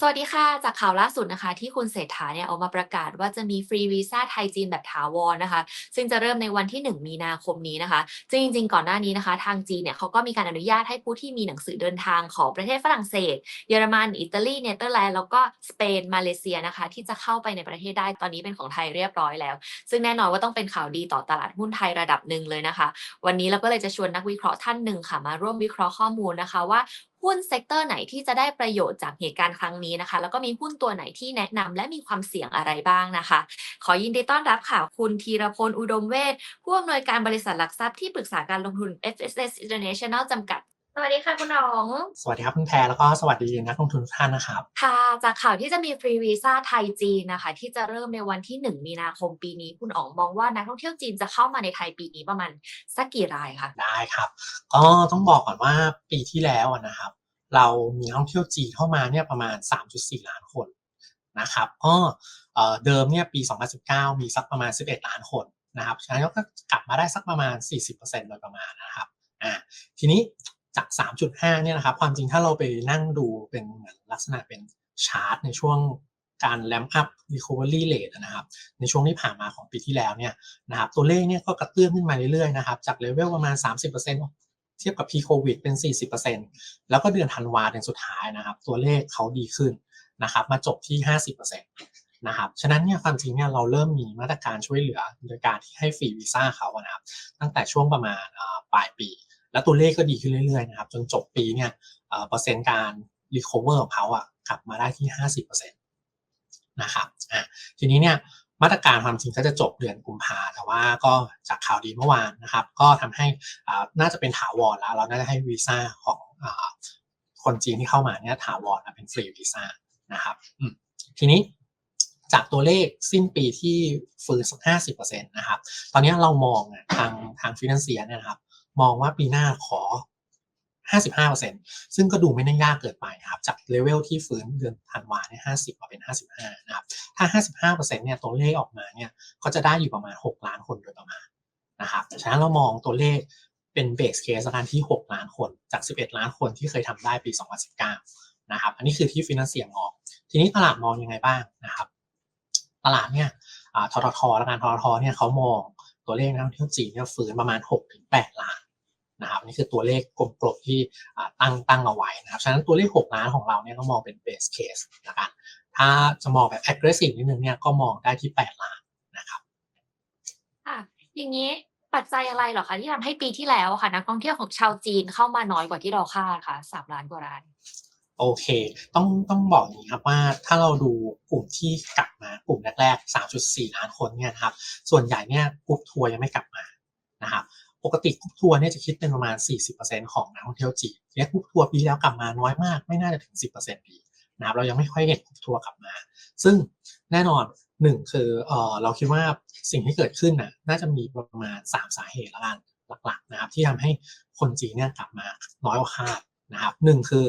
สวัสดีค่ะ จากข่าวล่าสุดนะคะ ที่คุณเศรษฐาเนี่ยออกมาประกาศว่าจะมีฟรีวีซ่าไทยจีนแบบถาวรนะคะ ซึ่งจะเริ่มในวันที่ 1 มีนาคมนี้นะคะซึ่งจริง ๆ ก่อนหน้านี้นะคะ ทางจีนเนี่ยเขาก็มีการอนุญาตให้ผู้ที่มีหนังสือเดินทางของประเทศฝรั่งเศส เยอรมัน อิตาลี เนเธอร์แลนด์แล้วก็สเปน มาเลเซียนะคะ ที่จะเข้าไปในประเทศได้ตอนนี้เป็นของไทยเรียบร้อยแล้ว ซึ่งแน่นอนว่าต้องเป็นข่าวดีต่อตลาดหุ้นไทยระดับหนึ่งเลยนะคะ วันนี้เราก็เลยจะชวนนักวิเคราะห์ท่านหนึ่งค่ะมาร่วมวิเคราะห์ข้อมูลนะคะว่าหุ้นเซกเตอร์ไหนที่จะได้ประโยชน์จากเหตุการณ์ครั้งนี้นะคะ แล้วก็มีหุ้นตัวไหนที่แนะนำและมีความเสี่ยงอะไรบ้างนะคะ ขอยินดีต้อนรับค่ะคุณธีรพลอุดมเวชผู้อำนวยการบริษัทหลักทรัพย์ที่ปรึกษาการลงทุน FSS International จำกัด สวัสดีค่ะคุณหนอง สวัสดีครับคุณแพรแล้วก็สวัสดีนักลงทุนทุกท่านนะครับ ค่ะ จากข่าวที่จะมีฟรีวีซ่าไทยจีนนะคะ ที่จะเริ่มในวันที่ 1 มีนาคมปีนี้ คุณอ๋องมองว่านักท่องเที่ยวจีนจะเข้ามาในไทยปีนี้ประมาณสักกี่รายคะได้ครับ ก็ต้องบอกก่อนว่าปีที่แล้วอะนะครับ เรามีนักท่องเที่ยวจีนเข้ามาเนี่ยประมาณ 3.4 ล้านคนนะครับก็เอ่อเดิมเนี่ยปี 2019 มีสักประมาณ 11 ล้านคนนะครับฉะนั้นก็กลับมาได้สักประมาณ 40%โดยประมาณนะครับอ่าทีนี้ จาก 3.5 เนี่ยนะครับ ความจริงถ้าเราไปนั่งดูเป็นเหมือนลักษณะเป็นชาร์ตในช่วงการแลมอัพ recovery rate อะนะครับ ในช่วงที่ผ่านมาของปีที่แล้วเนี่ยนะครับ ตัวเลขเนี่ยก็กระเตื้องขึ้นมาเรื่อยๆนะครับ จากเลเวลประมาณ 30%เทียบกับ pre covid เป็น 40%แล้วก็เดือนธันวาเดือนสุดท้ายนะครับ ตัวเลขเขาดีขึ้นนะครับ มาจบที่ 50%นะครับ ฉะนั้นเนี่ยความจริงเนี่ยเราเริ่มมีมาตรการช่วยเหลือโดยการที่ให้ฟรีวีซ่าเขานะครับ ตั้งแต่ช่วงประมาณปลายปี แล้วตัวเลขก็ดีขึ้นเรื่อยๆนะครับจนจบปีเนี่ยเปอร์เซ็นต์การ recover ของเขาอะกลับมาได้ที่ 50%นะครับอะทีนี้เนี่ยมาตรการความจริงก็จะจบเดือนกุมภาแต่ว่าก็จากข่าวดีเมื่อวานนะครับ ก็ทำให้อ่าน่าจะเป็นถาวรแล้ว เราน่าจะให้วีซ่าของอคนจีนที่เข้ามาเนี่ยถาวรเป็นฟรีวีซ่านะครับทีนี้จากตัวเลขสิ้นปีที่ฟื้นสักห้าสิบเปอร์เซ็นต์นะครับ ตอนนี้เรามองทางทางฟินแลนเซียเนี่ยนะครับ มองว่าปีหน้าขอ 55%ซึ่งก็ดูไม่ได้ยากเกินไปนะครับ จากเลเวลที่ฟื้นเดือนธันวาเนี่ย50มาเป็น 55 นะครับ ถ้า 55%เนี่ยตัวเลขออกมาเนี่ยก็จะได้อยู่ประมาณ 6 ล้านคนโดยประมาณนะครับฉะนั้นเรามองตัวเลขเป็นเบสเคสการที่ 6 ล้านคนจาก 11 ล้านคนที่เคยทำได้ปี 2019 นะครับ อันนี้คือที่ฟินแลนเซียมอง ทีนี้ตลาดมองยังไงบ้างนะครับ ตลาดเนี่ยอ่าทททและการทททเนี่ยเขามองตัวเลขนักท่องเที่ยวจีนเนี่ยฟื้นประมาณ 6-8 ล้าน นะครับนี่คือตัวเลขกลมๆที่อ่าตั้งตั้งเอาไว้นะครับฉะนั้นตัวเลข 6 ล้านของเราเนี่ยก็มองเป็น base case ละกันถ้าจะมองแบบ aggressive นิดนึงเนี่ยก็มองได้ที่ 8 ล้านนะครับค่ะอย่างนี้ปัจจัยอะไรเหรอคะที่ทำให้ปีที่แล้วอะค่ะนักท่องเที่ยวของชาวจีนเข้ามาน้อยกว่าที่เราคาดค่ะสามล้านกว่ารายโอเค ต้องต้องบอกอย่างนี้ครับว่าถ้าเราดูกลุ่มที่กลับมากลุ่มแรกๆ 3.4 ล้านคนเนี่ยนะครับ ส่วนใหญ่เนี่ยกลุ่มทัวร์ยังไม่กลับมานะครับ ปกติกลุ่มทัวร์เนี่ยจะคิดเป็นประมาณ 40%ของนักท่องเที่ยวจีนเนี่ยกลุ่มทัวร์ปีแล้วกลับมาน้อยมาก ไม่น่าจะถึง 10%ปีนะครับเรายังไม่ค่อยเห็นกลุ่มทัวร์กลับมา ซึ่งแน่นอนหนึ่งคือเออเราคิดว่าสิ่งที่เกิดขึ้นน่ะน่าจะมีประมาณ 3 สาเหตุละกันหลักๆนะครับที่ทำให้คนจีนเนี่ยกลับมาน้อยกว่าคาดนะครับหนึ่งคือ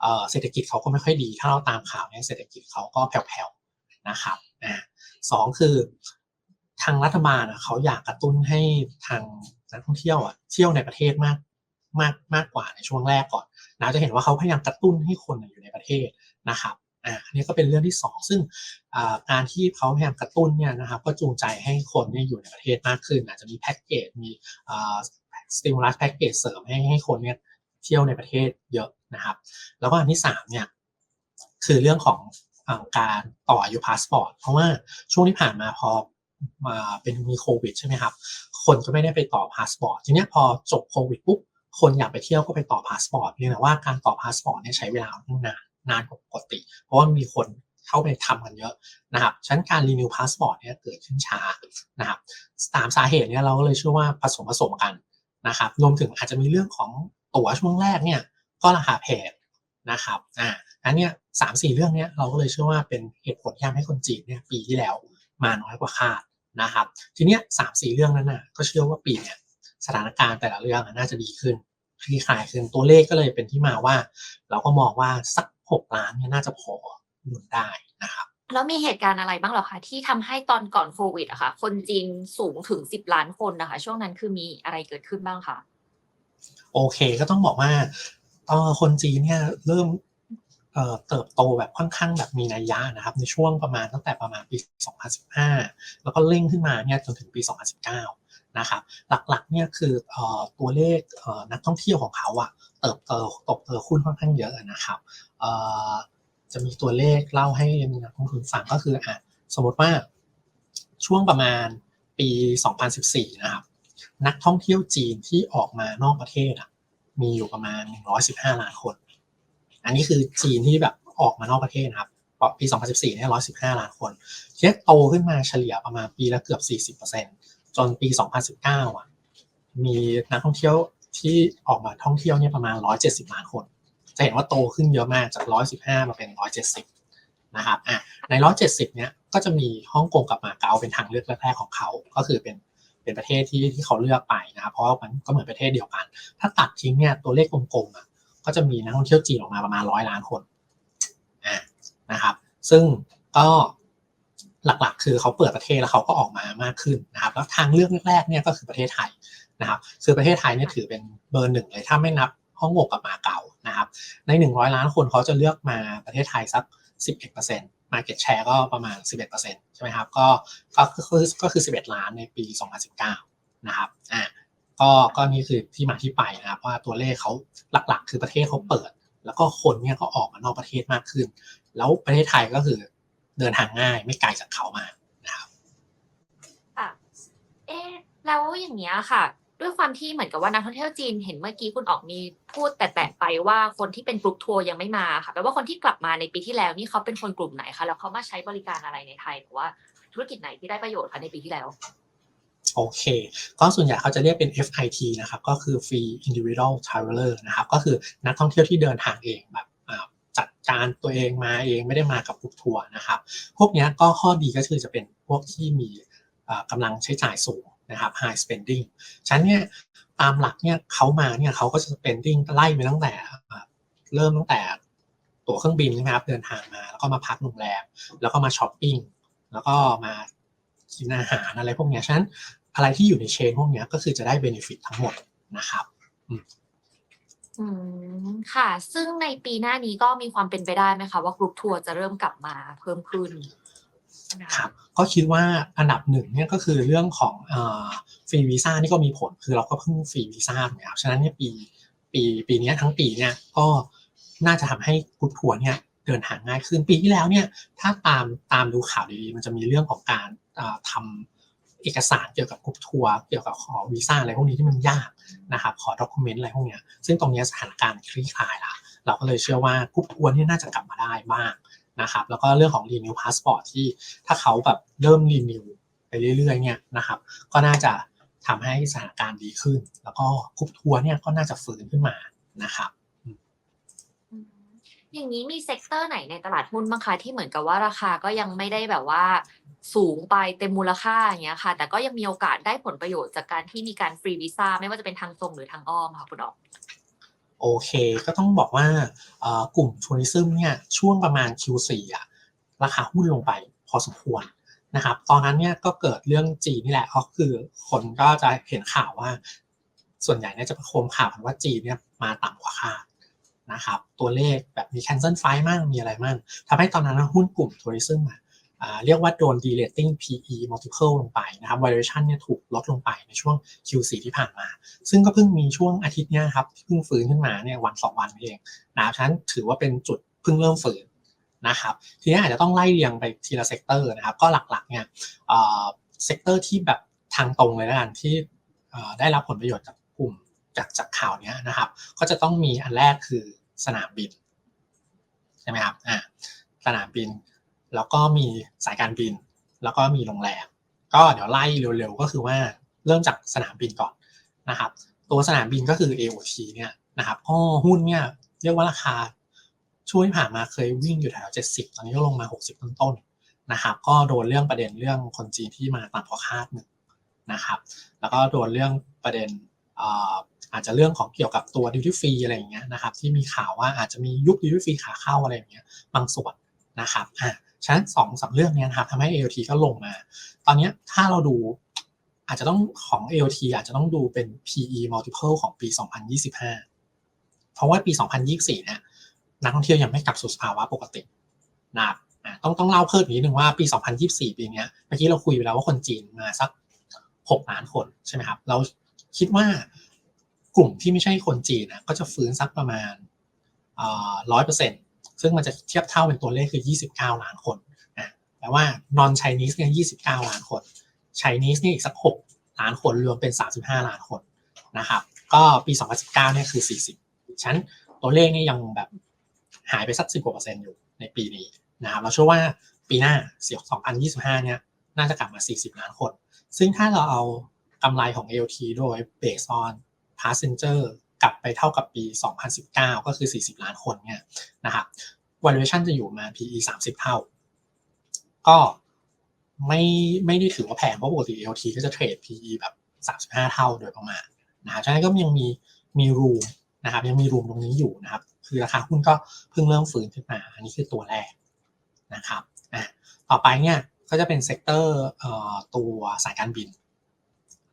เอ่อเศรษฐกิจเขาก็ไม่ค่อยดี ถ้าเราตามข่าวเนี่ยเศรษฐกิจเขาก็แผ่วๆนะครับอ่าสองคือทางรัฐบาลเขาอยากกระตุ้นให้ทาง นักท่องเที่ยวอะเที่ยวในประเทศมากมากมากกว่าในช่วงแรกก่อนนะจะเห็นว่าเขาพยายามกระตุ้นให้คนอยู่ในประเทศนะครับอ่าอันนี้ก็เป็นเรื่องที่สองซึ่งอ่าการที่เขาพยายามกระตุ้นเนี่ยนะครับก็จูงใจให้คนเนี่ยอยู่ในประเทศมากขึ้น อาจจะมีแพ็กเกจมีอ่าสติมูลัสแพ็กเกจเสริมให้ให้คนเนี่ยเที่ยวในประเทศเยอะนะครับ แล้วก็อันที่สามเนี่ยคือเรื่องของอการต่ออายุพาสปอร์ตเพราะว่าช่วงที่ผ่านมาพอมาเป็นมีโควิดใช่ไหมครับ คนก็ไม่ได้ไปต่อพาสปอร์ตทีนี้พอจบโควิดปุ๊บคนอยากไปเที่ยวก็ไปต่อพาสปอร์ตเพียงแต่ว่าการต่อพาสปอร์ตเนี่ยใช้เวลานางนานนานกว่าปกติ เพราะว่ามีคนเข้าไปทำกันเยอะนะครับฉะนั้นการรีนิวพาสปอร์ตเนี่ยเกิดขึ้นช้านะครับตามสาเหตุเนี่ยเราก็เลยเชื่อว่าผสมผสมกันนะครับรวมถึงอาจจะมีเรื่องของตั๋วช่วงแรกเนี่ยก็ราคาแพงนะครับอ่าอันเนี้ยสามสี่เรื่องเนี้ยเราก็เลยเชื่อว่าเป็นเหตุผลที่ทำให้คนจีนเนี่ยปีที่แล้วมาน้อยกว่าคาด นะครับ ทีเนี้ยสามสี่เรื่องนั้นน่ะก็เชื่อว่าปีเนี้ยสถานการณ์แต่ละเรื่องอะน่าจะดีขึ้นคลี่คลายขึ้นตัวเลขก็เลยเป็นที่มาว่า เราก็มองว่าสักหกล้านเนี่ยน่าจะพอหนุนได้นะครับแล้วมีเหตุการณ์อะไรบ้างเหรอคะที่ทำให้ตอนก่อนโควิดอะค่ะคนจีนสูงถึง10ล้านคนนะคะ ช่วงนั้นคือมีอะไรเกิดขึ้นบ้างคะโอเคก็ต้องบอกว่าเออคนจีนเนี่ยเริ่ม เติบโตแบบค่อนข้างแบบมีนัยยะนะครับในช่วงประมาณตั้งแต่ประมาณปี 2015 แล้วก็เร่งขึ้นมาเนี่ยจนถึงปี 2019 นะครับหลักๆเนี่ยคืออตัวเลขเนักท่องเที่ยวของเขาอะเติบโตเติบโตขึ้นค่อนข้างเยอะนะครับจะมีตัวเลขเล่าให้นักลงทุนฟังก็คืออะสมมติว่าช่วงประมาณปี 2014 นะครับนักท่องเที่ยวจีนที่ออกมานอกประเทศอะมีอยู่ประมาณ 115 ล้านคน อันนี้คือจีนที่แบบออกมานอกประเทศนะครับปี 2014 เนี่ย 115 ล้านคนเทียโตขึ้นมาเฉลี่ยประมาณปีละเกือบ 40%จนปี 2019 อะ มีนักท่องเที่ยวที่ออกมาท่องเที่ยวเนี่ยประมาณ 170 ล้านคน จะเห็นว่าโตขึ้นเยอะมากจาก 115 มาเป็น 170 นะครับ อะ ใน 170 เนี่ย ก็จะมีฮ่องกงกับมาเก๊าเป็นทางเลือกแรกๆของเขา ก็คือเป็นเป็นประเทศที่ที่เขาเลือกไปนะครับ เพราะมันก็เหมือนประเทศเดียวกัน ถ้าตัดทิ้งเนี่ย ตัวเลขกลมๆอะ ก็จะมีนักท่องเที่ยวจีนออกมาประมาณ100ล้านคนะนะครับ ซึ่งก็หลักๆ คือเขาเปิดประเทศแล้วเขาก็ออกมามากขึ้นนะครับ แล้วทางเลือกแรกๆเนี่ยก็คือประเทศไทยนะครับคือประเทศไทยเนี่ยถือเป็นเบอร์หนึ่งเลยถ้าไม่นับฮ่องกงกับมาเก๊านะครับ ใน 100 ล้านคนเขาจะเลือกมาประเทศไทยสัก 11% Market Share ก็ประมาณ 11%ใช่ไหมครับ ก็ก็คือก็คือ 11 ล้านในปี 2019 นะครับ อ่า ก็ก็นี่คือที่มาที่ไปนะครับว่าตัวเลขเขาหลักๆ คือประเทศเขาเปิด แล้วก็คนเนี่ยก็ออกมานอกประเทศมากขึ้น แล้วประเทศไทยก็คือเดินทางง่ายไม่ไกลจากเขามานะครับค่ะเอ๊แล้วอย่างเงี้ยค่ะ ด้วยความที่เหมือนกับว่านักท่องเที่ยวจีนเห็นเมื่อกี้คุณออกมีพูดแต่แต่ไปว่าคนที่เป็นกลุ่มทัวร์ยังไม่มาค่ะแปลว่าคนที่กลับมาในปีที่แล้วนี่เขาเป็นคนกลุ่มไหนคะแล้วเขามาใช้บริการอะไรในไทยหรือว่าธุรกิจไหนที่ได้ประโยชน์คะในปีที่แล้ว โอเค ก็ส่วนใหญ่เขาจะเรียกเป็น FIT นะครับ ก็คือ Free Individual Traveler นะครับ ก็คือนักท่องเที่ยวที่เดินทางเองแบบจัดการตัวเองมาเองไม่ได้มากับกลุ่มทัวร์นะครับ พวกนี้ก็ข้อดีก็คือจะเป็นพวกที่มีกำลังใช้จ่ายสูงนะครับ high spending ฉะนั้นเนี่ยตามหลักเนี่ยเขามาเนี่ยเขาก็จะ spending ไล่ไปตั้งแต่เริ่มตั้งแต่ตั๋วเครื่องบินใช่ไหมครับเดินทางมา แล้วก็มาพักโรงแรมแล้วก็มาช้อปปิ้งแล้วก็มากินอาหารอะไรพวกนี้ฉะนั้น อะไรที่อยู่ในเชนพวกเนี้ยก็คือจะได้เบนฟิตทั้งหมดนะครับอืมค่ะ ซึ่งในปีหน้านี้ก็มีความเป็นไปได้ไหมคะ ว่ากรุ๊ปทัวร์จะเริ่มกลับมาเพิ่มขึ้นนะคคะรับก็คิดว่าอันดับหนึ่งเนี่ยก็คือเรื่องของฟรีวีซ่านี่ก็มีผลคือเราก็เพิ่งฟรีวีซ่าถูกไหมครับฉะนั้นเนี่ยปีปีปีเนี้ยทั้งปีเนี่ยก็น่าจะทำให้กรุ๊ปทัวร์เนี่ยเดินทางง่ายขึ้นปีที่แล้วเนี่ยถ้าตามตามดูข่าวดีๆมันจะมีเรื่องของการอ่าทำ เอกสารเกี่ยวกับกรุ๊ปทัวร์เกี่ยวกับขอวีซ่าอะไรพวกนี้ที่มันยากนะครับขอด็อกิเมนต์อะไรพวกนี้ซึ่งตรงนี้สถานการณ์คลี่คลายละเราก็เลยเชื่อว่ากรุ๊ปทัวร์นี่น่าจะกลับมาได้บ้างนะครับแล้วก็เรื่องของ renew passport ที่ถ้าเขาแบบเริ่ม renew ไปเรื่อยๆเนี่ยนะครับก็น่าจะทำให้สถานการณ์ดีขึ้น แล้วก็กรุ๊ปทัวร์เนี่ยก็น่าจะฟื้นขึ้นมานะครับ อย่างนี้มีเซกเตอร์ไหนในตลาดหุ้นบ้างคะที่เหมือนกับว่าราคาก็ยังไม่ได้แบบว่าสูงไปเต็มมูลค่าอย่างเงี้ยค่ะ แต่ก็ยังมีโอกาสได้ผลประโยชน์จากการที่มีการฟรีวีซ่าไม่ว่าจะเป็นทางตรงหรือทางอ้อมค่ะคุณออกโอเค ก็ต้องบอกว่ากลุ่มทัวริซึมเนี่ยช่วงประมาณ Q4 อะราคาหุ้นลงไปพอสมควรนะครับตอนนั้นเนี่ยก็เกิดเรื่องจีนนี่แหละก็คือคนก็จะเห็นข่าวว่า ส่วนใหญ่เนี่ยจะประโคมข่าวกันว่าจีนเนี่ยมาต่ำกว่าคาด นะครับตัวเลขแบบมี cancel flight มั่งมีอะไรมั่งทำให้ตอนนั้นหุ้นกลุ่มทัวริซึมอะเรียกว่าโดน derating PE multiple ลงไปนะครับ valuation เนี่ยถูกลดลงไปในช่วง Q4 ที่ผ่านมา ซึ่งก็เพิ่งมีช่วงอาทิตย์เนี้ยครับที่เพิ่งฟื้นขึ้นมาเนี่ยวันสองวันเองนะครับฉะนั้นถือว่าเป็นจุดเพิ่งเริ่มฟื้นนะครับทีนี้อาจจะต้องไล่เรียงไปทีละเซกเตอร์นะครับก็หลักๆเนี่ยเซกเตอร์ที่แบบทางตรงเลยแล้วกันที่ได้รับผลประโยชน์จาก จากจากข่าวเนี้ยนะครับ ก็จะต้องมีอันแรกคือสนามบินใช่ไหมครับอ่าสนามบิน แล้วก็มีสายการบิน แล้วก็มีโรงแรม ก็เดี๋ยวไล่เร็วๆก็คือว่าเริ่มจากสนามบินก่อนนะครับ ตัวสนามบินก็คือ AOT เนี่ยนะครับก็หุ้นเนี่ยเรียกว่าราคาช่วงที่ผ่านมาเคยวิ่งอยู่แถว 70 ตอนนี้ก็ลงมา 60 ต้นๆนะครับ ก็โดนเรื่องประเด็นเรื่องคนจีนที่มาต่ำกว่าคาดหนึ่งนะครับ แล้วก็โดนเรื่องประเด็น อาจจะเรื่องของเกี่ยวกับตัวดิวตี้ฟรีอะไรอย่างเงี้ยนะครับที่มีข่าวว่าอาจจะมียุคดิวตี้ฟรีขาเข้าอะไรอย่างเงี้ยบางส่วนนะครับอ่าฉะนั้นสองสามเรื่องเนี้ยนะครับทำให้ AOT ก็ลงมา ตอนเนี้ยถ้าเราดูอาจจะต้องของ AOT อาจจะต้องดูเป็น PE multiple ของปี 2025 เพราะว่าปี 2024เนี่ยนักท่องเที่ยวยังไม่กลับสู่สภาวะปกตินะครับอะต้องต้องเล่าเพิ่มอีกนิดนึงว่าปี 2024 ปีเนี้ยเมื่อกี้เราคุยไปแล้วว่าคนจีนมาสัก 6 ล้านคนใช่ไหมครับ เรา คิดว่ากลุ่มที่ไม่ใช่คนจีนนะก็จะฟื้นสักประมาณร้อยเปอร์เซ็นต์ซึ่งมันจะเทียบเท่าเป็นตัวเลขคือ 29 ล้านคนนะแต่ว่า non Chinese เนี่ย29 ล้านคน Chinese เนี่ยอีกสัก 6 ล้านคนรวมเป็น 35 ล้านคนนะครับ ก็ปี 2019เนี่ยคือ 40 ชั้นตัวเลขนี่ยังแบบหายไปสัก 10กว่าเปอร์เซ็นต์อยู่ในปีนี้นะครับเราเชื่อว่าปีหน้าเสีย2025 เนี่ยน่าจะกลับมา 40 ล้านคน ซึ่งถ้าเราเอาำไรของ AOT โดย based on passenger กลับไปเท่ากับปี 2019 ก็คือ 40 ล้านคนเนี่ยนะครับ valuation จะอยู่มา PE 30 เท่า ก็ไม่ไม่ได้ถือว่าแพงเพราะปกติ AOT ก็จะเทรด PE แบบ 35 เท่าโดยประมาณนะครับฉะนั้นก็ยังมีมีรูมนะครับยังมีรูมตรงนี้อยู่นะครับ คือราคาหุ้นก็เพิ่งเริ่มฟื้นขึ้นมา อันนี้คือตัวแรกนะครับอะต่อไปเนี่ยก็จะเป็นเซกเตอร์ตัวสายการบิน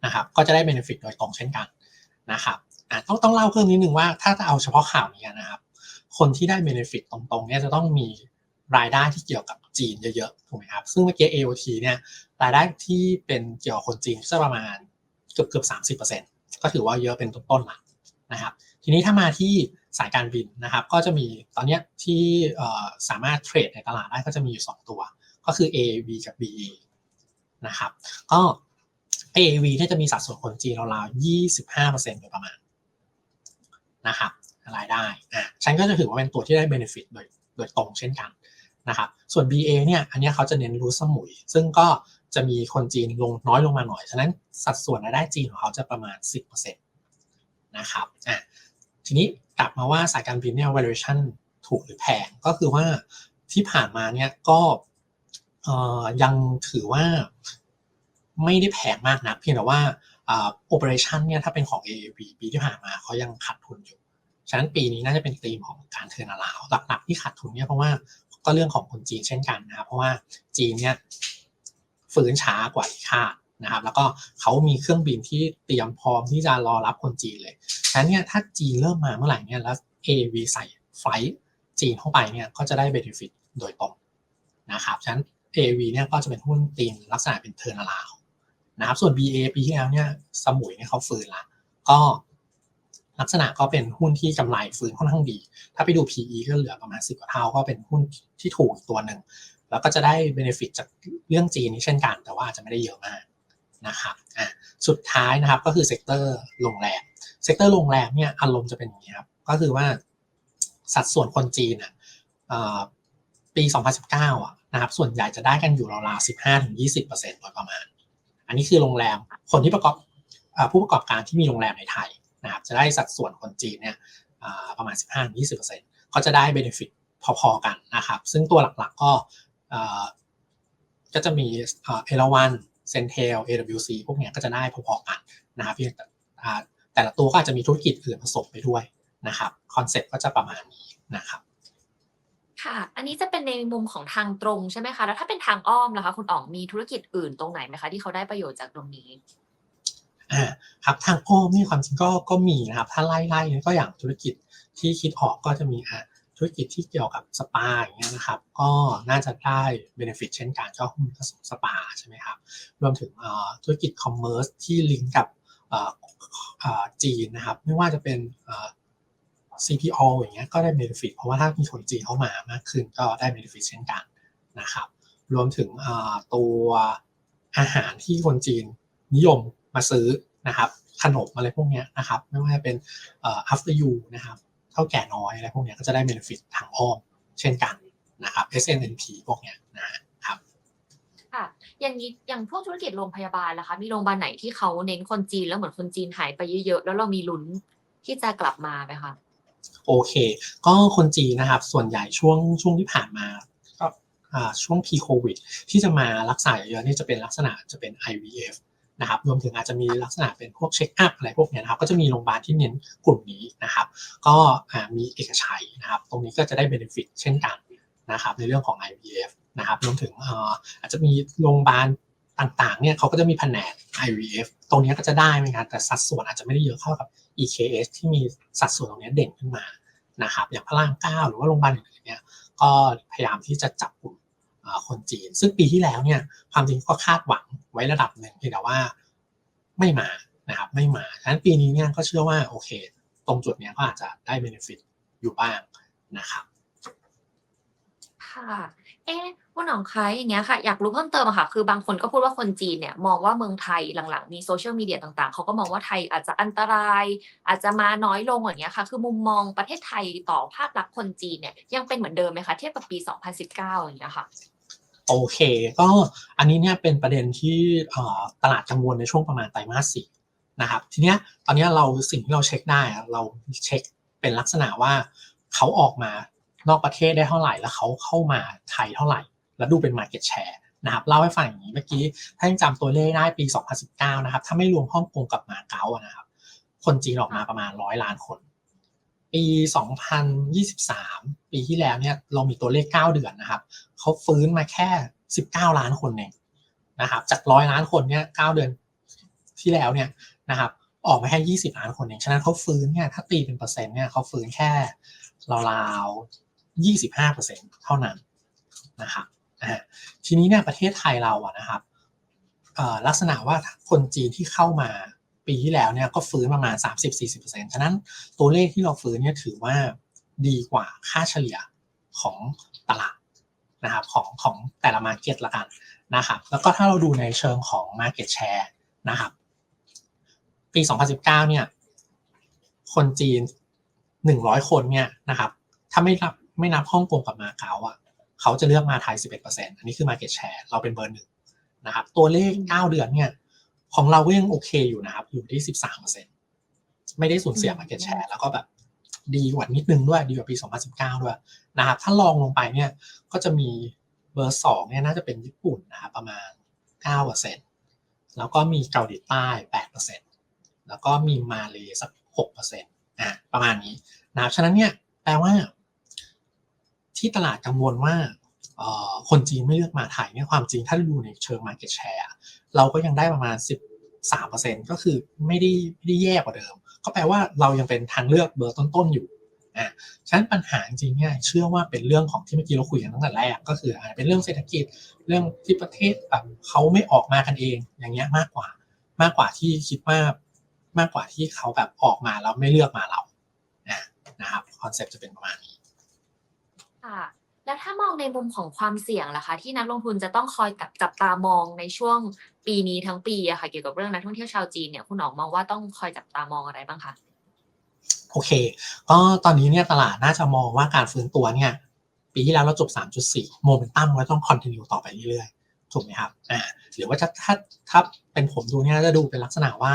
นะครับก็จะได้เบนฟิตโดยตรงเช่นกันนะครับต้องต้องเล่าเพิ่มนิดนึงว่าถ้าจะเอาเฉพาะข่าวนี้นะครับ คนที่ได้เบนฟิตตรงๆเนี่ยจะต้องมีรายได้ที่เกี่ยวกับจีนเยอะๆถูกไหมครับซึ่งเมื่อกี้ AOT เนี่ยรายได้ที่เป็นเกี่ยวกับคนจีนจะประมาณเกือบเกือบสามสิบเปอร์เซ็นต์ก็ถือว่าเยอะเป็นต้นๆละนะครับทีนี้ถ้ามาที่สายการบินนะครับก็จะมีตอนนี้ที่สามารถเทรดในตลาดได้ก็จะมีอยู่ 2 ตัว ก็คือ AAV กับ BA นะครับก็ AAV เนี่ยจะมีสัดส่วนคนจีนราวๆ25%โดยประมาณนะครับรายได้อะฉันก็จะถือว่าเป็นตัวที่ได้ benefit โดยโดยตรงเช่นกันนะครับ ส่วน BA เนี่ย อันนี้เขาจะเน้นรูทสมุย ซึ่งก็จะมีคนจีนลงน้อยลงมาหน่อย ฉะนั้นสัดส่วนรายได้จีนของเขาจะประมาณ 10%นะครับ อะ ทีนี้กลับมาว่าสายการบินเนี่ย valuation ถูกหรือแพง ก็คือว่าที่ผ่านมาเนี่ยก็ยังถือว่า ไม่ได้แพงมากนะเพียงแต่ว่า operation เนี่ยถ้าเป็นของ AAV ปีที่ผ่านมาเขายังขาดทุนอยู่ ฉะนั้นปีนี้น่าจะเป็นธีมของการเทิร์นอราวหลักๆที่ขาดทุนเนี่ยเพราะว่าก็เรื่องของคนจีนเช่นกันนะครับเพราะว่าจีนเนี่ยฟื้นช้ากว่าที่คาดนะครับแล้วก็เขามีเครื่องบินที่เตรียมพร้อมที่จะรอรับคนจีนเลยฉะนั้นเนี่ยถ้าจีนเริ่มมาเมื่อไหร่เนี่ยแล้ว AV ใส่ไฟจีนเข้าไปเนี่ยก็จะได้เบนฟิตโดยตรงนะครับฉะนั้น AV เนี่ยก็จะเป็นหุ้นตีนลักษณะเป็นเทอร์นาลาว นะครับส่วน BA ปีที่แล้วเนี่ยสมุยเนี่ยเขาฟื้นละก็ลักษณะก็เป็นหุ้นที่กำไรฟื้นค่อนข้างดี ถ้าไปดู PE ก็เหลือประมาณ 10 กว่าเท่า ก็เป็นหุ้นที่ถูกตัวหนึ่ง แล้วก็จะได้เบนฟิตจากเรื่องจีนนี้เช่นกัน แต่ว่าอาจจะไม่ได้เยอะมากนะครับอะสุดท้ายนะครับก็คือเซกเตอร์โรงแรม เซกเตอร์โรงแรมเนี่ยอารมณ์จะเป็นอย่างนี้ครับ ก็คือว่าสัดส่วนคนจีนอะปี 2019อะนะครับ ส่วนใหญ่จะได้กันอยู่ราวๆ 15-20%โดยประมาณ อันนี้คือโรงแรมคนที่ประกอบผู้ประกอบการที่มีโรงแรมในไทยนะครับจะได้สัดส่วนคนจีนเนี่ยประมาณ 15-20%เขาจะได้เบนฟิตพอๆกันนะครับ ซึ่งตัวหลักๆก็ก็จะมีเอราวันเซนเทล AWC พวกเนี้ยก็จะได้พอๆกันนะครับเพียงแต่แต่ละตัวก็อาจจะมีธุรกิจอื่นผสมไปด้วยนะครับคอนเซ็ปต์ก็จะประมาณนี้นะครับ ค่ะ อันนี้จะเป็นในมุมของทางตรงใช่ไหมคะ แล้วถ้าเป็นทางอ้อมล่ะคะ คุณอ๋องมีธุรกิจอื่นตรงไหนไหมคะ ที่เขาได้ประโยชน์จากตรงนี้อ่าครับทางอ้อมนี่ความจริงก็ก็มีนะครับ ถ้าไล่ไล่ก็อย่างธุรกิจที่คิดออกก็จะมีอ่าธุรกิจที่เกี่ยวกับสปาอย่างเงี้ยนะครับ ก็น่าจะได้เบนฟิตเช่นกันก็หุ้นผสมสปาใช่ไหมครับ รวมถึงธุรกิจคอมเมอร์สที่ลิงก์กับจีนนะครับ ไม่ว่าจะเป็น CPO อย่างเงี้ยก็ได้เบนฟิตเพราะว่าถ้ามีคนจีนเข้ามามากขึ้นก็ได้เบนฟิตเช่นกันนะครับ รวมถึงตัวอาหารที่คนจีนนิยมมาซื้อนะครับ ขนมอะไรพวกนี้นะครับ ไม่ว่าจะเป็น after you นะครับเท่าแก่น้อยอะไรพวกนี้ก็จะได้เบนฟิตทางอ้อมเช่นกันนะครับ SNNP พวกเนี้ยนะครับค่ะอย่างนี้อย่างพวกธุรกิจโรงพยาบาลนะคะ มีโรงพยาบาลไหนที่เขาเน้นคนจีนแล้วเหมือนคนจีนหายไปเยอะๆ แล้วเรามีลุ้นที่จะกลับมาไหมคะ โอเค ก็คนจีนนะครับ ส่วนใหญ่ช่วงช่วงที่ผ่านมาก็ช่วง pre covid ที่จะมารักษาเยอะๆนี่จะเป็นลักษณะจะเป็น IVF นะครับรวมถึงอาจจะมีลักษณะเป็นพวกเช็คอัพอะไรพวกนี้นะครับก็จะมีโรงพยาบาลที่เน้นกลุ่มนี้นะครับ ก็มีเอกชัยนะครับ ตรงนี้ก็จะได้เบนฟิตเช่นกันนะครับในเรื่องของ IVF นะครับรวมถึงอาจจะมีโรงพยาบาลต่างๆเนี่ยเขาก็จะมีแผนก IVF ตรงนี้ก็จะได้เหมือนกันแต่สัดส่วนอาจจะไม่ได้เยอะเท่ากับ EKS ที่มีสัดส่วนตรงนี้เด่นขึ้นมานะครับอย่างพระรามเก้าหรือว่าโรงพยาบาลอื่นๆเนี่ยก็พยายามที่จะจับกลุ่มคนจีน ซึ่งปีที่แล้วเนี่ยความจริงก็คาดหวังไว้ระดับหนึ่งเพียงแต่ว่าไม่มานะครับไม่มาฉะนั้นปีนี้เนี่ยก็เชื่อว่าโอเค ตรงจุดเนี้ยก็อาจจะได้เบนฟิตอยู่บ้างนะครับค่ะ เอ๊ะคุณหนองคะอย่างเงี้ยค่ะ อยากรู้เพิ่มเติมอะค่ะ คือบางคนก็พูดว่าคนจีนเนี่ยมองว่าเมืองไทยหลังๆ มี Social Media ต่างๆ เขาก็มองว่าไทยอาจจะอันตราย อาจจะมาน้อยลงอย่างเงี้ยค่ะ คือมุมมองประเทศไทยต่อภาพลักษณ์คนจีนเนี่ยยังเป็นเหมือนเดิมไหมคะเทียบกับปี 2019 อย่างเงี้ยค่ะโอเค ก็อันนี้เนี่ยเป็นประเด็นที่ตลาดกังวลในช่วงประมาณไตรมาสสี่นะครับทีเนี้ยตอนนี้เราสิ่งที่เราเช็คได้เราเช็คเป็นลักษณะว่าเขาออกมา นอกประเทศได้เท่าไหร่แล้วเขาเข้ามาไทยเท่าไหร่ แล้วดูเป็น Market Share นะครับเล่าให้ฟังอย่างนี้เมื่อกี้ถ้ายังจำตัวเลขได้ปี 2019 นะครับ ถ้าไม่รวมฮ่องกงกับมาเก๊านะครับ คนจีนออกมาประมาณร้อยล้านคน ปี 2023 ปีที่แล้วเนี่ยเรามีตัวเลข 9 เดือนนะครับเขาฟื้นมาแค่ 19 ล้านคนเองนะครับ จากร้อยล้านคนเนี่ย9เดือนที่แล้วเนี่ยนะครับ ออกมาแค่ 20 ล้านคนเองฉะนั้นเขาฟื้นเนี่ยถ้าตีเป็นเปอร์เซ็นต์เนี่ยเขาฟื้นแค่ราว 25เปอร์เซ็นต์เท่านั้นนะครับทีนี้เนี่ยประเทศไทยเราอะนะครับลักษณะว่าคนจีนที่เข้ามาปีที่แล้วเนี่ยก็ฟื้นประมาณ 30-40%ฉะนั้นตัวเลขที่เราฟื้นเนี่ยถือว่าดีกว่าค่าเฉลี่ยของตลาดนะครับของของแต่ละมาร์เก็ตละกันนะครับแล้วก็ถ้าเราดูในเชิงของ Market Share นะครับปี 2019 เนี่ยคนจีน 100 คนเนี่ยนะครับถ้าไม่นับ ไม่นับฮ่องกงกับมาเก๊าอะเขาจะเลือกมาไทย 11%อันนี้คือ Market Share เราเป็นเบอร์หนึ่งนะครับตัวเลข 9 เดือนเนี่ยของเราก็ยังโอเคอยู่นะครับ อยู่ที่ 13%ไม่ได้สูญเสีย Market Share แล้วก็แบบดีกว่านิดนึงด้วย ดีกว่าปี 2019 ด้วยนะครับถ้าลองลงไปเนี่ยก็จะมีเบอร์สองเนี่ยน่าจะเป็นญี่ปุ่นนะครับประมาณ 9%แล้วก็มีเกาหลีใต้ 8%แล้วก็มีมาเลสัก6%อะประมาณนี้นะครับฉะนั้นเนี่ยแปลว่า ที่ตลาดกังวลว่าคนจีนไม่เลือกมาไทยเนี่ยความจริงถ้าดูในเชิง Market Share เราก็ยังได้ประมาณ 13%ก็คือไม่ได้ไม่ได้แย่กว่าเดิม ก็แปลว่าเรายังเป็นทางเลือกเบอร์ต้นๆอยู่อะฉะนั้นปัญหาจริงเนี่ยเชื่อว่าเป็นเรื่องของที่เมื่อกี้เราคุยกันตั้งแต่แรก ก็คืออาจจะเป็นเรื่องเศรษฐกิจเรื่องที่ประเทศแบบเขาไม่ออกมากันเองอย่างเงี้ยมากกว่า มากกว่าที่คิดว่ามากกว่าที่เขาแบบออกมาแล้วไม่เลือกมาเราอะนะครับคอนเซ็ปต์จะเป็นประมาณนี้ ค่ะ แล้วถ้ามองในมุมของความเสี่ยงล่ะคะ ที่นักลงทุนจะต้องคอยกับจับตามองในช่วงปีนี้ทั้งปีอะค่ะ เกี่ยวกับเรื่องนักท่องเที่ยวชาวจีนเนี่ยคุณหนองมองว่าต้องคอยจับตามองอะไรบ้างคะโอเค ก็ตอนนี้เนี่ยตลาดน่าจะมองว่าการฟื้นตัวเนี่ยปีที่แล้วเราจบ 3.4 โมเมนตัมก็ต้องคอนติเนียต่อไปเรื่อยๆ ถูกไหมครับ อ่า หรือว่าถ้าถ้าถ้าเป็นผมดูเนี่ยจะดูเป็นลักษณะว่า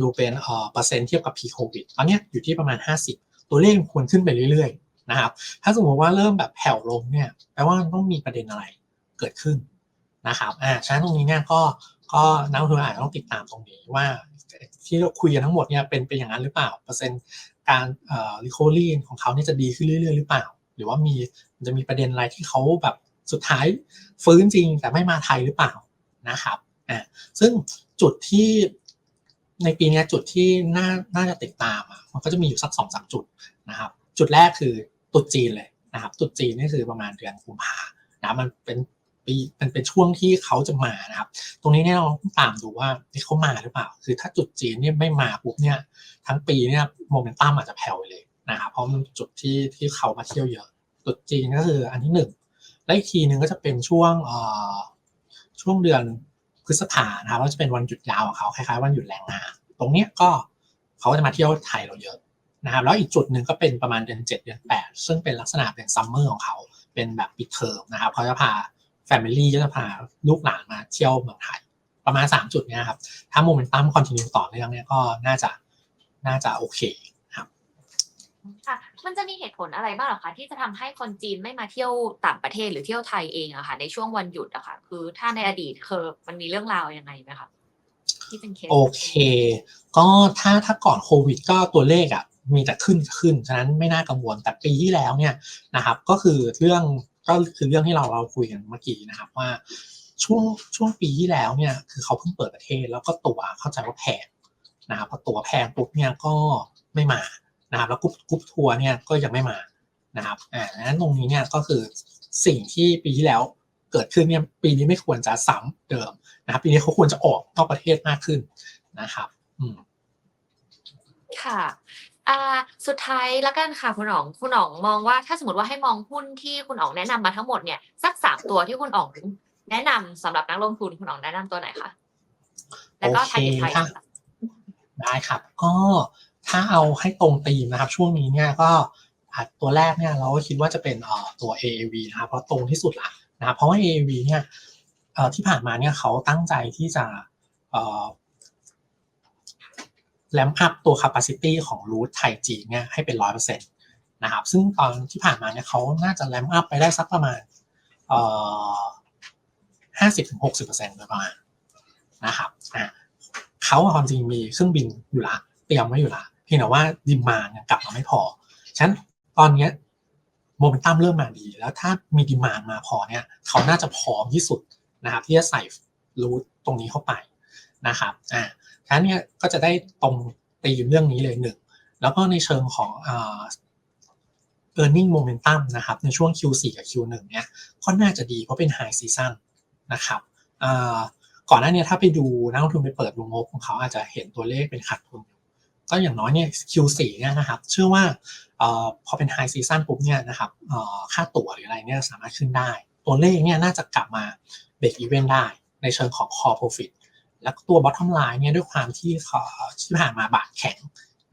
ดูเป็นเอ่อเปอร์เซ็นต์เทียบกับ p ีโควิดตอนเนี้ยอยู่ที่ประมาณ 50 ตัวเลขควรขึ้นไปเรื่อยๆ นะครับ ถ้าสมมติว่าเริ่มแบบแผ่วลงเนี่ยแปลว่ามันต้องมีประเด็นอะไรเกิดขึ้นนะครับอ่าฉะนั้นตรงนี้เนี่ยก็ก็นักลงทุนอาจจะต้องติดตามตรงนี้ว่าที่เราคุยกันทั้งหมดเนี่ยเป็นเป็นอย่างนั้นหรือเปล่า เปอร์เซ็นต์การเอ่อ recovery ของเขาเนี่ยจะดีขึ้นเรื่อยๆหรือเปล่า หรือว่ามีมันจะมีประเด็นอะไรที่เขาแบบสุดท้ายฟื้นจริงแต่ไม่มาไทยหรือเปล่านะครับอ่าซึ่งจุดที่ในปีนี้จุดที่น่าน่าจะติดตามอะมันก็จะมีอยู่สักสองสามจุดนะครับ จุดแรกคือ ตุดจีนเลยนะครับตุดจีนนี่คือประมาณเดือนกุมภานะมันเป็นปีมันเป็นช่วงที่เขาจะมานะครับ ตรงนี้เนี่ยเราต้องตามดูว่าที่เขามาหรือเปล่า คือถ้าจุดจีนเนี่ยไม่มาปุ๊บเนี่ยทั้งปีเนี่ยโมเมนตัมอาจจะแผ่วไปเลยนะครับเพราะมันจุดที่ที่เขามาเที่ยวเยอะจุดจีนก็คืออันที่หนึ่งและอีกทีหนึ่งก็จะเป็นช่วงเอ่อช่วงเดือนพฤษภานะครับก็จะเป็นวันหยุดยาวของเขาคล้ายๆวันหยุดแรงงานตรงเนี้ยก็เขาก็จะมาเที่ยวไทยเราเยอะ นะครับแล้วอีกจุดหนึ่งก็เป็นประมาณเดือนเจ็ดเดือนแปดซึ่งเป็นลักษณะเป็นซัมเมอร์ของเขา เป็นแบบปิดเทอมนะครับเขาจะพาแฟมิลี่ก็จะพาลูกหลานมาเที่ยวเมืองไทย ประมาณ 3 จุดเนี้ยครับ ถ้าโมเมนตัมคอนติเนียต่อเนื่องเนี่ยก็น่าจะน่าจะโอเคครับค่ะมันจะมีเหตุผลอะไรบ้างเหรอคะที่จะทำให้คนจีนไม่มาเที่ยวต่างประเทศหรือเที่ยวไทยเองอะค่ะในช่วงวันหยุดอะค่ะคือถ้าในอดีตคือมันมีเรื่องราวยังไงไหมคะที่เป็นเคสโอเค ก็ถ้าถ้าก่อนโควิด ก็ตัวเลขอะ มีแต่ขึ้นขึ้น ฉะนั้นไม่น่ากังวล แต่ปีที่แล้วเนี่ยนะครับ ก็คือเรื่องก็คือเรื่องที่เราเราคุยกันเมื่อกี้นะครับว่าช่วงช่วงปีที่แล้วเนี่ยคือเขาเพิ่งเปิดประเทศแล้วก็ตั๋วเข้าใจว่าแพงนะครับพอตั๋วแพงปุ๊บเนี่ยก็ไม่มานะครับแล้วกรุ๊ปกรุ๊ปทัวร์เนี่ยก็ยังไม่มานะครับอ่าดังนั้นตรงนี้เนี่ยก็คือสิ่งที่ปีที่แล้วเกิดขึ้นเนี่ยปีนี้ไม่ควรจะซ้ำเดิมนะครับปีนี้เขาควรจะออกนอกประเทศมากขึ้นนะครับ อืมค่ะ อ่า สุดท้ายแล้วกันค่ะคุณอ๋อง คุณอ๋องมองว่าถ้าสมมติว่าให้มองหุ้นที่คุณอ๋องแนะนำมาทั้งหมดเนี่ยสักสามตัวที่คุณอ๋องแนะนำสำหรับนักลงทุนคุณอ๋องแนะนำตัวไหนคะ แล้วก็โอเคทาร์เก็ตไพรค่ะได้ครับ ก็ถ้าเอาให้ตรงธีมนะครับ ช่วงนี้เนี่ยก็อะตัวแรกเนี่ยเราก็คิดว่าจะเป็นเอ่อตัว AAV นะครับเพราะตรงที่สุดละนะครับเพราะว่า AAV เนี่ยเอ่อที่ผ่านมาเนี่ยเขาตั้งใจที่จะเอ่อ แลมอัพตัว capacity ของรูทไทยจีนเนี่ยให้เป็นร้อยเปอร์เซ็นต์นะครับ ซึ่งตอนที่ผ่านมาเนี่ยเขาน่าจะแลมอัพไปได้สักประมาณเอ่อห้าสิบถึงหกสิบเปอร์เซ็นต์โดยประมาณนะครับอะเขาความจริงมีเครื่องบินอยู่ละเตรียมไว้อยู่ละเพียงแต่ว่าดิมานยังกลับมาไม่พอฉะนั้นตอนเนี้ยโมเมนตัมเริ่มมาดี แล้วถ้ามีดิมานมาพอเนี่ยเขาน่าจะพร้อมที่สุดนะครับที่จะใส่รูทตรงนี้เข้าไป นะครับอ่าฉะนั้นเนี่ยก็จะได้ตรงตีมเรื่องนี้เลยหนึ่งแล้วก็ในเชิงของอ่า earning momentum นะครับในช่วง Q4 กับ Q1 เนี่ยก็น่าจะดีเพราะเป็น high season นะครับอ่าก่อนหน้านี้ถ้าไปดูนักลงทุนไปเปิดดูงบของเขาอาจจะเห็นตัวเลขเป็นขาดทุน ก็อย่างน้อยเนี่ย Q4 เนี่ยนะครับเชื่อว่าอ่อพอเป็น High Season ปุ๊บเนี่ยนะครับอ่อค่าตั๋วหรืออะไรเนี่ยสามารถขึ้นได้ ตัวเลขเนี่ยน่าจะกลับมาเบรกอีเวนได้ในเชิงของ Core Profit แล้วตัว Bottom Line เนี่ยด้วยความที่ขาที่ผ่านมาบาทแข็ง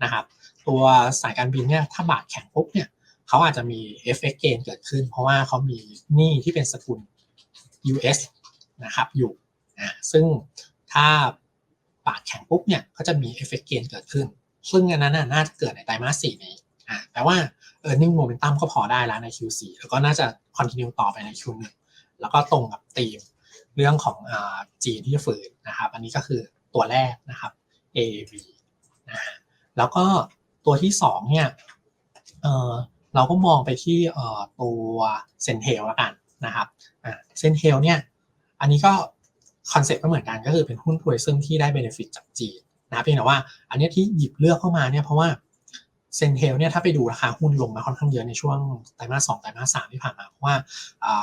นะครับ ตัวสายการบินเนี่ยถ้าบาทแข็งปุ๊บเนี่ยเขาอาจจะมี FX gain เกิดขึ้น เพราะว่าเขามีหนี้ที่เป็นสกุล US นะครับอยู่อ่าซึ่งถ้าบาทแข็งปุ๊บเนี่ยก็จะมีเอฟเฟเกนเกิดขึ้น ซึ่งอันนั้นน่าจะเกิดในไตรมาสสี่นี้อ่าแปลว่า e a r n i n g momentum ก็พอได้แล้วใน Q4 แล้วก็น่าจะ continue ต่อไปใน Q1 แล้วก็ตรงกับธีม เรื่องของอจีนที่จะฝืนนะครับอันนี้ก็คือตัวแรกนะครับ AAV นะแล้วก็ตัวที่สองเนี่ยเเราก็มองไปที่ตัวเซนเทลแล้วกันนะครับเซนเทลเนี่ยอันนี้ก็คอนเซ็ปต์ก็เหมือนกันก็คือเป็นหุ้นทัวริซึมที่ได้เบนฟิตจากจีนนะเพียงแต่ว่าอันนี้ที่หยิบเลือกเข้ามาเนี่ยเพราะว่าเซนเทลเนี่ยถ้าไปดูราคาหุ้นลงมาค่อนข้างเยอะในช่วงไตรมาสสองไตรมาสสามที่ผ่านมาเพราะว่า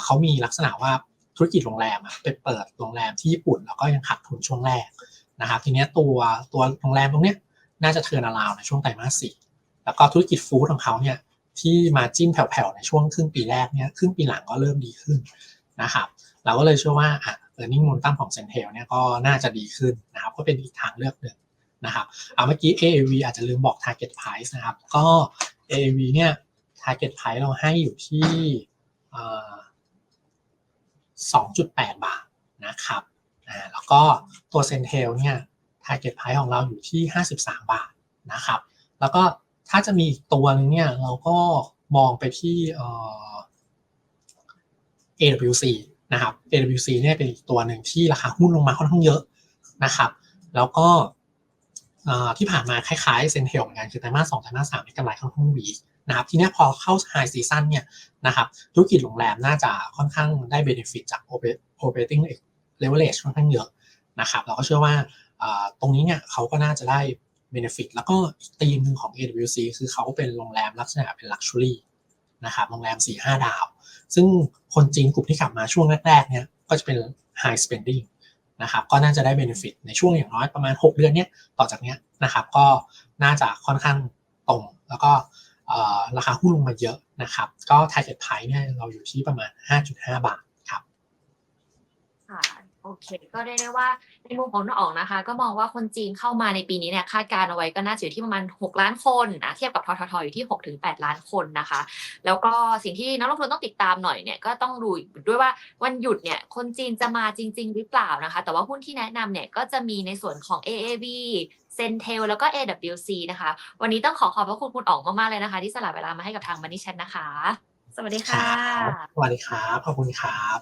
เขามีลักษณะว่า ธุรกิจโรงแรมอะไปเปิดโรงแรมที่ญี่ปุ่น แล้วก็ยังขาดทุนช่วงแรกนะครับทีเนี้ยตัวตัวโรงแรมตรงเนี้ยน่าจะเทิร์นาราวในช่วงไตรมาสสี่แล้วก็ธุรกิจฟู้ดของเขาเนี่ยที่มาจิ้นแผ่วๆในช่วงครึ่งปีแรกเนี่ยครึ่งปีหลังก็เริ่มดีขึ้นนะครับเราก็เลยเชื่อว่าอะ earning momentum ของ Centel เนี่ยก็น่าจะดีขึ้นนะครับก็เป็นอีกทางเลือกหนึ่งนะครับเอาเมื่อกี้ AAV อาจจะลืมบอก target price นะครับก็ AAV เนี่ย target price เราให้อยู่ที่อ่อ 2.8 บาทนะครับอ่าแล้วก็ตัว Centel เนี่ย target price ของเราอยู่ที่ 53 บาทนะครับ แล้วก็ถ้าจะมีอีกตัวนึงเนี่ย เราก็มองไปที่เอ่อ AWC นะครับ AWC เนี่ยเป็นอีกตัวหนึ่งที่ราคาหุ้นลงมาค่อนข้างเยอะนะครับ แล้วก็ที่ผ่านมาคล้ายๆเซนเทลเหมือนกันคือไตรมาสสองไตรมาสสามนี่กำไรค่อนข้างวี นะครับทีนี้พอเข้าไฮซีซั o นเนี่ยนะครับธุรกิจโรงแรมน่าจะค่อนข้างได้เบนฟิตจาก operating leverage ค่อนข้างเยอะนะครับเราก็เชื่อว่าตรงนี้เนี่ยเขาก็น่าจะได้ benefit แล้วก็ธีมหนึ่งของ AWC คือเขาเป็นโรงแรมลักษณะเป็น luxury นะครับโรงแรม 4-5 ดาว ซึ่งคนจีนกลุ่มที่กลับมาช่วงแรกๆเนี่ยก็จะเป็น high spending นะครับก็น่าจะได้ benefit ในช่วงอย่างน้อยประมาณ 6 เดือนเนี้ยต่อจากเนี้ยนะครับก็น่าจะค่อนข้างตรง แล้วก็ ราคาหุ้นลงมาเยอะนะครับ ก็ target price เนี่ยเราอยู่ที่ประมาณ 5.5 บาทครับค่ะ โอเค ก็ได้ได้ว่าในมุมของน้องอ๋องนะคะ ก็มองว่าคนจีนเข้ามาในปีนี้เนี่ยคาดการณ์เอาไว้ก็น่าจะอยู่ที่ประมาณ 6 ล้านคนนะเทียบกับทททอยู่ที่6ถึง8ล้านคนนะคะ แล้วก็สิ่งที่นักลงทุนต้องติดตามหน่อยเนี่ยก็ต้องดูด้วยว่าวันหยุดเนี่ยคนจีนจะมาจริง ๆ หรือเปล่านะคะ แต่ว่าหุ้นที่แนะนำเนี่ยก็จะมีในส่วนของ AAV Centel แล้วก็ AWC นะคะ วันนี้ต้องขอขอบพระคุณคุณอ๋องมาก ๆ เลยนะคะ ที่สละเวลามาให้กับทาง Money Chat นะคะ สวัสดีค่ะ สวัสดีครับ ขอบคุณครับ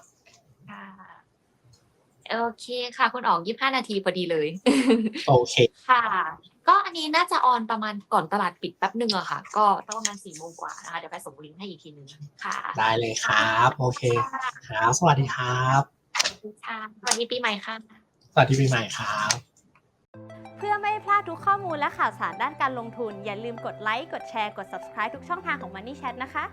ค่ะ โอเคค่ะ คุณอ๋องยี่ห้านาทีพอดีเลย โอเค ค่ะ ก็อันนี้น่าจะออนประมาณก่อนตลาดปิดแป๊บหนึ่งอะค่ะ ก็ต้องประมาณสี่โมงกว่านะคะ เดี๋ยวไปส่งลิงก์ให้อีกทีหนึงค่ะ ได้เลยครับ โอเคค่ะครับสวัสดีครับสวัสดีปีใหม่ค่ะ สวัสดีปีใหม่ครับ เพื่อไม่พลาดทุกข้อมูลและข่าวสารด้านการลงทุน อย่าลืมกดไลค์ กดแชร์ กด subscribe ทุกช่องทางของ Money Chat นะคะ